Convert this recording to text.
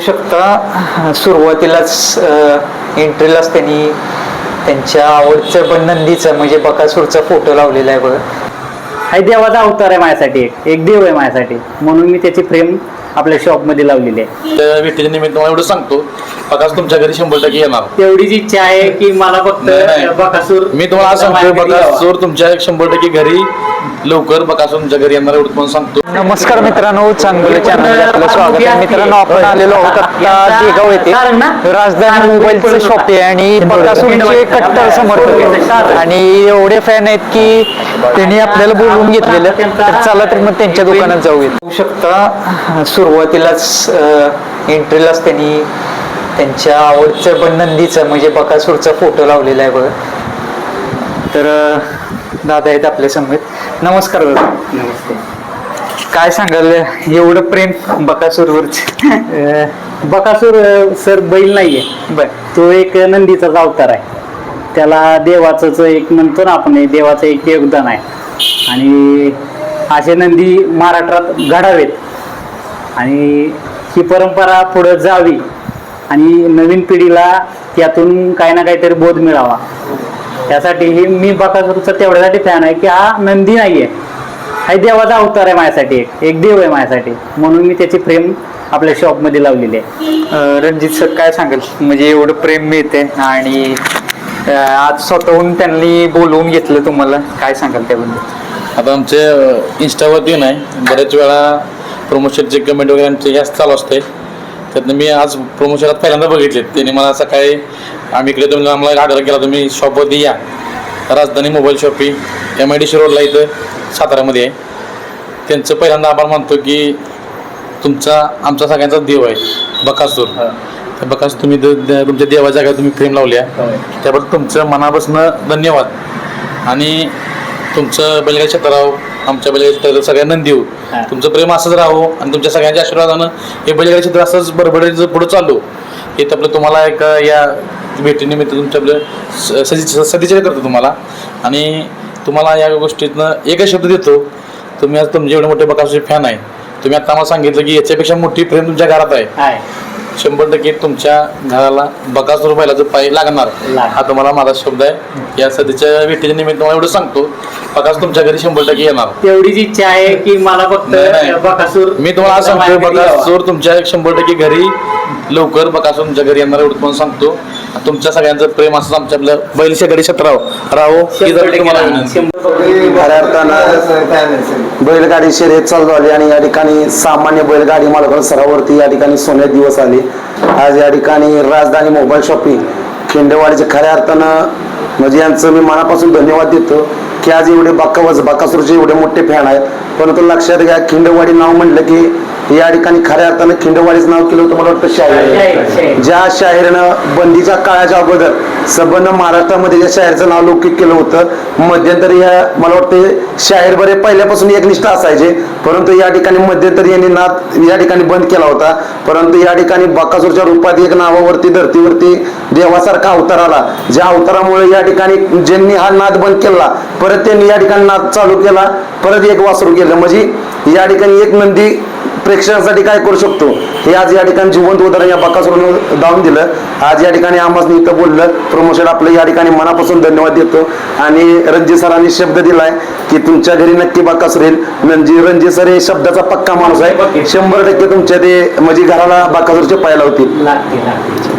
शकता. सुरुवातीलाच एंट्रीलाच त्यांनी त्यांच्या आवडचं पण नंदीचं म्हणजे बकासूरचा फोटो लावलेला आहे बघा. हा देवाचा अवतार आहे माझ्यासाठी. एक एक देव आहे माझ्यासाठी. म्हणून मी त्याची फ्रेम आपल्या शॉपमध्ये लावलेली आहे. त्या भेटीच्या निमित्त मला एवढं सांगतो प्रकाश तुमच्या घरी शंभर टक्के येणार. तेवढीच इच्छा आहे की मला फक्त नाही, नाही. बकासूर मी तुम्हाला माझ्या घरी यावा. बकासूर तुमच्या शंभर टक्के घरी लवकर बकासूर तुमच्या घरी येणार एवढं तुम्हाला सांगतो. नमस्कार मित्रांनो चांगलं चॅनल आपलं स्वागत आहे. मित्रांनो आपण आलेलो आहोत आता देगाव येथे. राजधानी मोबाईलचं शॉप आहे आणि बकासूरचे कट्टर समर्थक आहेत आणि एवढे फॅन आहेत की त्यांनी आपल्याला बोलवून घेतलेलं. तर चला तर मग त्यांच्या दुकानात जाऊयात. होऊ शकता सुरुवातीलाच एंट्रीलाच त्यांनी त्यांच्या आवडचं पण नंदीचं म्हणजे बकासूरचा फोटो लावलेला आहे बघा. तर दादा आहेत आपल्यासमोर नमस्कार दादा. नमस्ते काय सांगाल एवढं प्रेम बकासूरवरच? बकासूर सर बैल नाहीये. बर. तो एक नंदीचाच अवतार आहे. त्याला देवाचंच एक म्हणतो ना आपण हे देवाचं एक योगदान आहे. आणि असे नंदी महाराष्ट्रात घडावेत. आणि ही परंपरा पुढं जावी. आणि नवीन पिढीला त्यातून काही ना काहीतरी बोध मिळावा. त्यासाठी हे मी बकासूरचा तेवढ्यासाठी फॅन आहे की हा नंदी नाही आहे हा देवाचा अवतार आहे माझ्यासाठी. एक एक देव आहे माझ्यासाठी. म्हणून मी त्याची फ्रेम आपल्या शॉपमध्ये लावलेली आहे. रणजित सर काय सांगाल? म्हणजे एवढं प्रेम मिळते आणि आज स्वतःहून त्यांनी बोलवून घेतलं तुम्हाला. काय सांगाल त्याबद्दल? आता आमचे इंस्टावरती नाही बऱ्याच वेळा प्रमोशनचे कमेंट वगैरे आमचे जास्त चालू असते त्यातनं मी आज प्रमोशनात पहिल्यांदा बघितले त्यांनी मला सकाळी आम्ही इकडे तुम्ही आम्हाला आग्रह केला तुम्ही शॉपवरती या. Rajdhani mobile shoppe M I D C रोडला इथं साताऱ्यामध्ये आहे. त्यांचं पहिल्यांदा आभार मानतो की तुमचा आमचा सगळ्यांचा देव आहे बकासूर. तर बकासूर तुम्ही तुमच्या देवाच्या जागा तुम्ही फ्रेम लावल्या. त्याबद्दल तुमचं मनापासून धन्यवाद. आणि तुमचं बैलगाडी क्षेत्राव आमच्या बैलगाडी सगळ्यांना देऊ हा. तुमचं प्रेम असंच राहो आणि तुमच्या सगळ्यांच्या आशीर्वादानं हे बैलगाडी क्षेत्र असंच बरोबर पुढे चालू. हे तर आपलं तुम्हाला एक या भेटीनिमित्त तुमच्या आपलं करतो तुम्हाला. आणि तुम्हाला या गोष्टीतनं एकच शब्द देतो. तुम्ही आज तुमचे एवढे मोठे बकासूचे फॅन आहे. तुम्ही आता आम्हाला सांगितलं की याच्यापेक्षा मोठी प्रेम तुमच्या घरात आहे. शंभर टक्के तुमच्या घराला बकासूर बैलाचं पाय लागणार. हा तुम्हाला माझा शब्द आहे या सध्याच्या भेटीच्या निमित्त मला एवढं सांगतो बकास तुमच्या घरी शंभर टक्के येणार तेवढीच इच्छा आहे की मला फक्त नाही. बकासूर मी तुम्हाला यावा. बकासूर तुमच्या शंभर टक्के घरी लवकर बकासूर तुमच्या घरी येणार एवढं तुम्हाला सांगतो तुमच्या सगळ्यांचं प्रेम असं आमच्या बैलच्या घडी क्षेत्राव. राहो ही खऱ्या अर्थानं बैलगाडी शर्यत चालू झाली आणि या ठिकाणी सामान्य बैलगाडी मालकांच्या सरावरती या ठिकाणी सोन्याचे दिवस आले. आज या ठिकाणी राजधानी मोबाईल शॉपिंग खिंडेवाडीचे खऱ्या अर्थानं म्हणजे यांचं मी मनापासून धन्यवाद देतो की आज एवढे बाकावज बाकासूरचे एवढे मोठे फॅन आहेत. परंतु लक्षात घ्या खिंडवाडी नाव म्हणलं की या ठिकाणी खऱ्या अर्थानं खिंडवाडीचं नाव केलं होतं मला वाटतं शाहीर. ज्या शाहिरनं बंदीच्या काळाच्या अगोदर संबंध महाराष्ट्रामध्ये ज्या शाहीरचं नाव लौकिक केलं होतं मध्यंतरी ह्या मला वाटते शाहीर बरे पहिल्यापासून एकनिष्ठ असायचे परंतु या ठिकाणी मध्यंतरी यांनी नाद या ठिकाणी बंद केला होता परंतु या ठिकाणी बकासूरच्या रूपात एक नावावरती धर्तीवरती देवासारखा अवतार आला ज्या अवतारामुळे या ठिकाणी ज्यांनी हा नाद बंद केला परत त्यांनी या ठिकाणी नाद चालू केला परत एक वासरू केलं म्हणजे या ठिकाणी एक नंदी प्रेक्षकांसाठी काय करू शकतो? हे आज या ठिकाणी जिवंत उदाहरण या बकासूरनं दावून दिलं. आज या ठिकाणी आम्हाला इथं बोललं. प्रमोशन आपलं या ठिकाणी मनापासून धन्यवाद देतो. आणि रणजित सरांनी शब्द दिलाय की तुमच्या घरी नक्की बकासूर येईल. म्हणजे रणजित सर हे शब्दाचा पक्का माणूस आहे. शंभर टक्के तुमच्या ते म्हणजे घराला बकासूरचे लागते लागते